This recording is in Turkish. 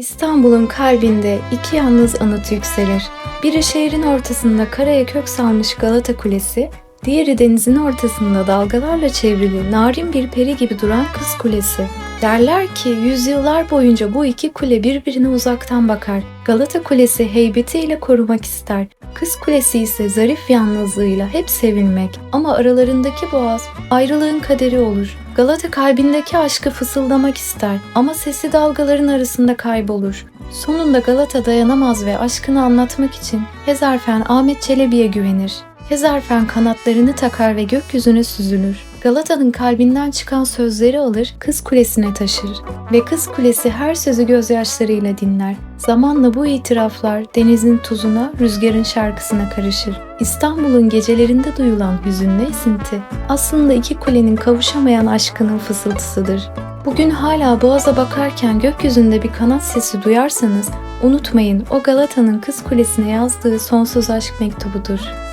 İstanbul'un kalbinde iki yalnız anıt yükselir. Biri şehrin ortasında karaya kök salmış Galata Kulesi, diğeri denizin ortasında dalgalarla çevrili narin bir peri gibi duran Kız Kulesi. Derler ki yüzyıllar boyunca bu iki kule birbirine uzaktan bakar. Galata Kulesi heybetiyle korumak ister. Kız Kulesi ise zarif yalnızlığıyla hep sevilmek ama aralarındaki boğaz ayrılığın kaderi olur. Galata kalbindeki aşkı fısıldamak ister ama sesi dalgaların arasında kaybolur. Sonunda Galata dayanamaz ve aşkını anlatmak için Hezarfen Ahmet Çelebi'ye güvenir. Hezarfen kanatlarını takar ve gökyüzüne süzülür. Galata'nın kalbinden çıkan sözleri alır, Kız Kulesi'ne taşır ve Kız Kulesi her sözü gözyaşlarıyla dinler. Zamanla bu itiraflar denizin tuzuna, rüzgarın şarkısına karışır. İstanbul'un gecelerinde duyulan hüzünlü esinti aslında iki kulenin kavuşamayan aşkının fısıltısıdır. Bugün hala boğaza bakarken gökyüzünde bir kanat sesi duyarsanız unutmayın o Galata'nın Kız Kulesi'ne yazdığı sonsuz aşk mektubudur.